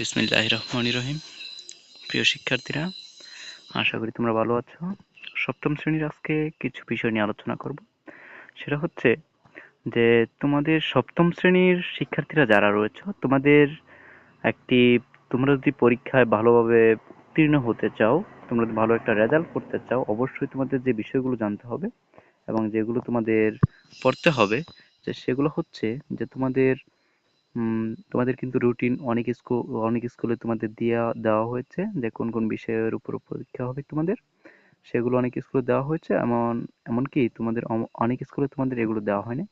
বিসমিল্লাহ রহমান রহিম প্রিয় শিক্ষার্থীরা, আশা করি তোমরা ভালো আছো। সপ্তম শ্রেণির আজকে কিছু বিষয় নিয়ে আলোচনা করব। সেটা হচ্ছে যে তোমাদের সপ্তম শ্রেণির শিক্ষার্থীরা যারা রয়েছে, তোমাদের একটি, তোমরা যদি পরীক্ষায় ভালোভাবে উত্তীর্ণ হতে চাও, তোমরা যদি ভালো একটা রেজাল্ট করতে চাও, অবশ্যই তোমাদের যে বিষয়গুলো জানতে হবে এবং যেগুলো তোমাদের পড়তে হবে, যে সেগুলো হচ্ছে যে তোমাদের তোমাদের কিন্তু রুটিন অনেক স্কুল অনেক স্কুলে তোমাদের দেওয়া দেওয়া হয়েছে যে কোন কোন বিষয়ের উপর পরীক্ষা হবে তোমাদের। সেগুলো অনেক স্কুলে দেওয়া হয়েছে। এমন, এমনকি তোমাদের অনেক স্কুলে তোমাদের এগুলো দেওয়া হয়নি।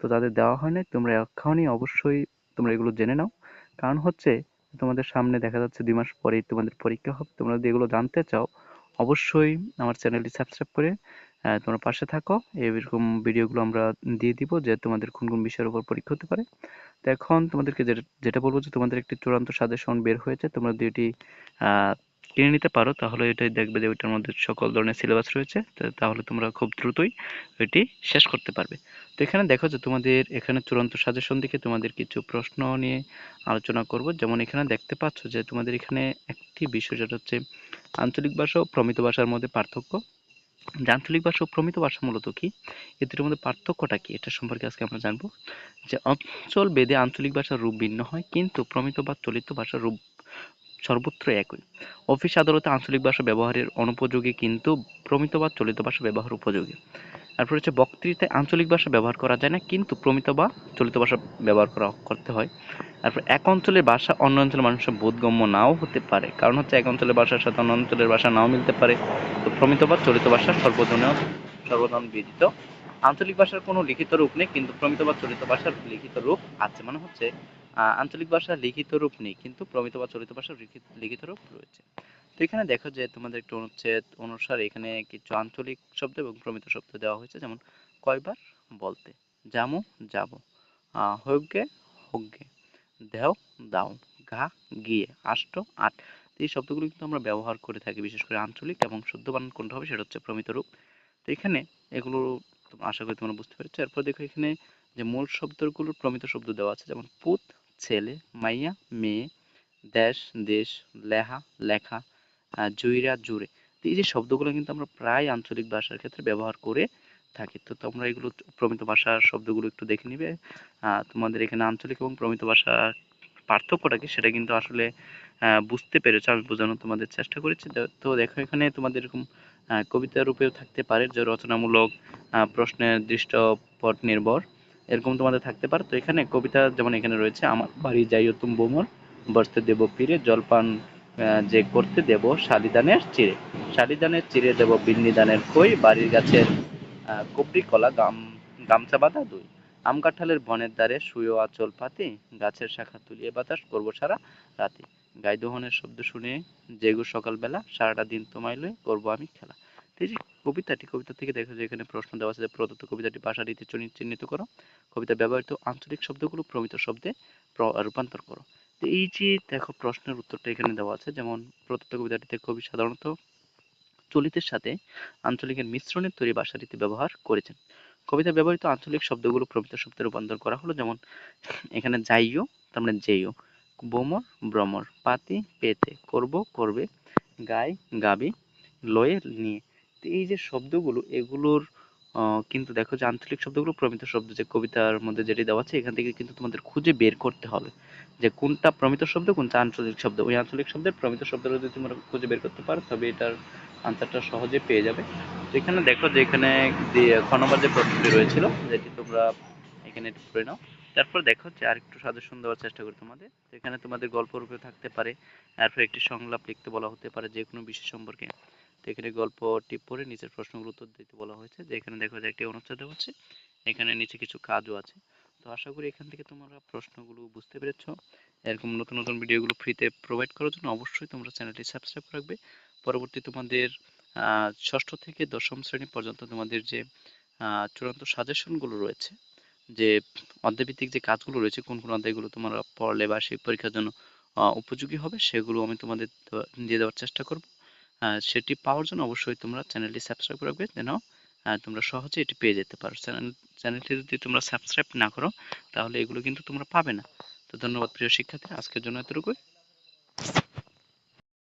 তো তাদের দেওয়া হয়নি। তোমরা এক্ষুনি অবশ্যই তোমরা এগুলো জেনে নাও। কারণ হচ্ছে তোমাদের সামনে দেখা যাচ্ছে দুই মাস পরেই তোমাদের পরীক্ষা হবে। তোমরা যদি এগুলো জানতে চাও, অবশ্যই আমার চ্যানেলটি সাবস্ক্রাইব করে তোমরা পাশে থাকো। এরকম ভিডিওগুলো আমরা দিয়ে দিব যে তোমাদের কোন কোন বিষয়ের উপর পরীক্ষা হতে পারে। তো এখন তোমাদেরকে যেটা যেটা বলব যে তোমাদের একটি চূড়ান্ত সাজেশন বের হয়েছে, তোমরা যদি এটি কিনে নিতে পারো। তাহলে এটাই দেখবে যে ওইটার মধ্যে সকল ধরনের সিলেবাস রয়েছে। তাহলে তোমরা খুব দ্রুতই এটি শেষ করতে পারবে। তো এখানে দেখো যে তোমাদের এখানে চূড়ান্ত সাজেশন দিকে তোমাদের কিছু প্রশ্ন নিয়ে আলোচনা করব। যেমন এখানে দেখতে পাচ্ছ যে তোমাদের এখানে একটি বিষয়, যেটা হচ্ছে আঞ্চলিক ভাষা ও প্রমিত ভাষার মধ্যে পার্থক্য। যে আঞ্চলিক ভাষা ও প্রমিত ভাষা মূলত কি? এ দুটোর মধ্যে পার্থক্যটা কি? এটা সম্পর্কে আজকে আমরা জানব। যে অঞ্চল বেদে আঞ্চলিক ভাষার রূপ ভিন্ন হয়, কিন্তু প্রমিত বা চলিত ভাষার রূপ সর্বত্র একই। অফিস আদালতে আঞ্চলিক ভাষা ব্যবহারের অনুপযোগী, কিন্তু প্রমিত বা চলিত ভাষা ব্যবহার উপযোগী। তারপর হচ্ছে বক্তৃতায় আঞ্চলিক ভাষা ব্যবহার করা যায় না, কিন্তু প্রমিত বা চলিত ভাষা ব্যবহার করা, করতে হয়। তারপর এক অঞ্চলের ভাষা অন্য অঞ্চলের মানুষের বোধগম্য নাও হতে পারে। কারণ হচ্ছে এক অঞ্চলের ভাষার সাথে অন্য অঞ্চলের ভাষা নাও মিলতে পারে। তো প্রমিত বা চলিত ভাষা সর্বজনীয়, সর্বজন বিদিত। আঞ্চলিক ভাষার কোনো লিখিত রূপ নেই, কিন্তু প্রমিত বা চলিত ভাষার লিখিত রূপ আছে। মানে হচ্ছে আঞ্চলিক ভাষার লিখিত রূপ নেই, কিন্তু প্রমিত বা চলিত ভাষার লিখিত রূপ রয়েছে। তো এখানে দেখো যে তোমাদের একটু অনুচ্ছেদ অনুসারে এখানে কিছু আঞ্চলিক শব্দ এবং প্রমিত শব্দ দেওয়া হয়েছে, যেমন কয়বার বলতে, যামু, যাব হগ্গে হগ্গে দেও, দাও গা গিয়ে, আষ্ট, আট। এই শব্দগুলো কিন্তু আমরা ব্যবহার করে থাকি, বিশেষ করে আঞ্চলিক এবং শুদ্ধ বানান কোনটা হবে সেটা হচ্ছে প্রমিত রূপ। তো এখানে এগুলো আশা করি তোমরা বুঝতে পেরেছ। এরপর দেখো এখানে যে মূল শব্দগুলোর প্রমিত শব্দ দেওয়া আছে, যেমন পুত, ছেলে, মাইয়া, মেয়ে, দেশ দেশ, লেহা, লেখা জুইরা জুড়ে তো এই যে শব্দগুলো কিন্তু আমরা প্রায় আঞ্চলিক ভাষার ক্ষেত্রে ব্যবহার করে থাকি। তো তোমরা এগুলো প্রমিত ভাষার শব্দগুলো একটু দেখে নিবে। তোমাদের এখানে আঞ্চলিক এবং প্রমিত ভাষার পার্থক্যটা কি সেটা কিন্তু আসলে বুঝতে পেরেছ। আমি বোঝানোর তোমাদের চেষ্টা করেছি। তো- দেখো এখানে তোমাদের এরকম কবিতা রূপেও থাকতে পারে, যে রচনামূলক প্রশ্নের দৃষ্টপট নির্ভর, এরকম তোমাদের থাকতে পারে। তো এখানে কবিতা যেমন এখানে রয়েছে, আমার বাড়ি যাইও তুম বোমর, বসতে দেব ফিরে, জলপান যে করতে দেব শালিদানের চিড়ে। শালিদানের চিড়ে দেব বিন্নিদানের কই বাড়ির গাছের কুবরি কলা, গাম গামছা বাঁধা দুই। আম কাঁঠালের বনের দ্বারে শুয়ে আঁচল পাতি, গাছের শাখা তুলিয়ে বাতাস করব সারা রাতে। গাই দোহনের শব্দ শুনে জেগু সকালবেলা, সারাটা দিন তোমায় লয়ে করব আমি খেলা। এই যে কবিতাটি, কবিতা থেকে দেখো যে এখানে প্রশ্ন দেওয়া আছে যে, প্রদত্ত কবিতাটি ভাষা রীতি চিহ্নি- চিহ্নিত করো। কবিতা ব্যবহৃত আঞ্চলিক শব্দগুলো প্রমিত শব্দে রূপান্তর করো। তো এই যে দেখো প্রশ্নের উত্তরটা এখানে দেওয়া আছে, যেমন প্রদত্ত কবিতাটিতে কবি সাধারণত চলিতের সাথে আঞ্চলিকের মিশ্রণের তৈরি ভাষা রীতি ব্যবহার করেছেন। কবিতা ব্যবহৃত আঞ্চলিক শব্দগুলো প্রমিত শব্দে রূপান্তর করা হলো, যেমন এখানে যাইও, তার মানে যেইও বোমর ভ্রমর পাতি, পেতে, করব, করবে, গাই, গাবি, লয়ে, নিয়ে। তো এই যে শব্দগুলো, এগুলোর কিন্তু দেখো যে আঞ্চলিক শব্দগুলো প্রমিত শব্দ, যে কবিতার মধ্যে যেটি দেওয়া আছে, এখান থেকে কিন্তু তোমাদের খুঁজে বের করতে হবে যে কোনটা প্রমিত শব্দ, কোনটা আঞ্চলিক শব্দ। ওই আঞ্চলিক শব্দের প্রমিত শব্দটা যদি তোমরা খুঁজে বের করতে পারো, তবে এটার আনসারটা সহজে পেয়ে যাবে। এখানে দেখো যে এখানে যে খ নম্বর যে প্রশ্নটি রয়েছিল, যেটি তোমরা এখানে একটু পড়ে নাও। তারপর দেখো যে আরেকটু সাজেশন দেওয়ার চেষ্টা করি তোমাদের। এখানে তোমাদের গল্প রূপে থাকতে পারে, তারপর একটি সংলাপ লিখতে বলা হতে পারে যে কোনো বিষয় সম্পর্কে। এখানে গল্পটি পড়ে নিচের প্রশ্নগুলো উত্তর দিতে বলা হয়েছে। যে এখানে দেখো যে একটি অনুচ্ছেদ আছে এখানে নিচে কিছু কাজও আছে। তো আশা করি এখান থেকে তোমরা প্রশ্নগুলো বুঝতে পেরেছ। এরকম নতুন নতুন ভিডিওগুলো ফ্রিতে প্রোভাইড করার জন্য অবশ্যই তোমরা চ্যানেলটি সাবস্ক্রাইব রাখবে। পরবর্তী তোমাদের ষষ্ঠ থেকে দশম শ্রেণি পর্যন্ত তোমাদের যে চূড়ান্ত সাজেশনগুলো রয়েছে, যে অধ্যায়ভিত্তিক যে কাজগুলো রয়েছে, কোন কোন অধ্যায়গুলো তোমরা পড়লে বা সেই পরীক্ষার জন্য উপযোগী হবে, সেগুলো আমি তোমাদের দিয়ে দেওয়ার চেষ্টা করব। সেটি পাওয়ার জন্য অবশ্যই তোমরা চ্যানেলটি সাবস্ক্রাইব রাখবে। যেন তোমরা সহজে এটি পেয়ে যেতে পারো। চ্যানেল, চ্যানেলটি যদি তোমরা সাবস্ক্রাইব না করো, তাহলে এগুলো কিন্তু তোমরা পাবে না। তো ধন্যবাদ প্রিয় শিক্ষার্থী, আজকের জন্য এতটুকুই।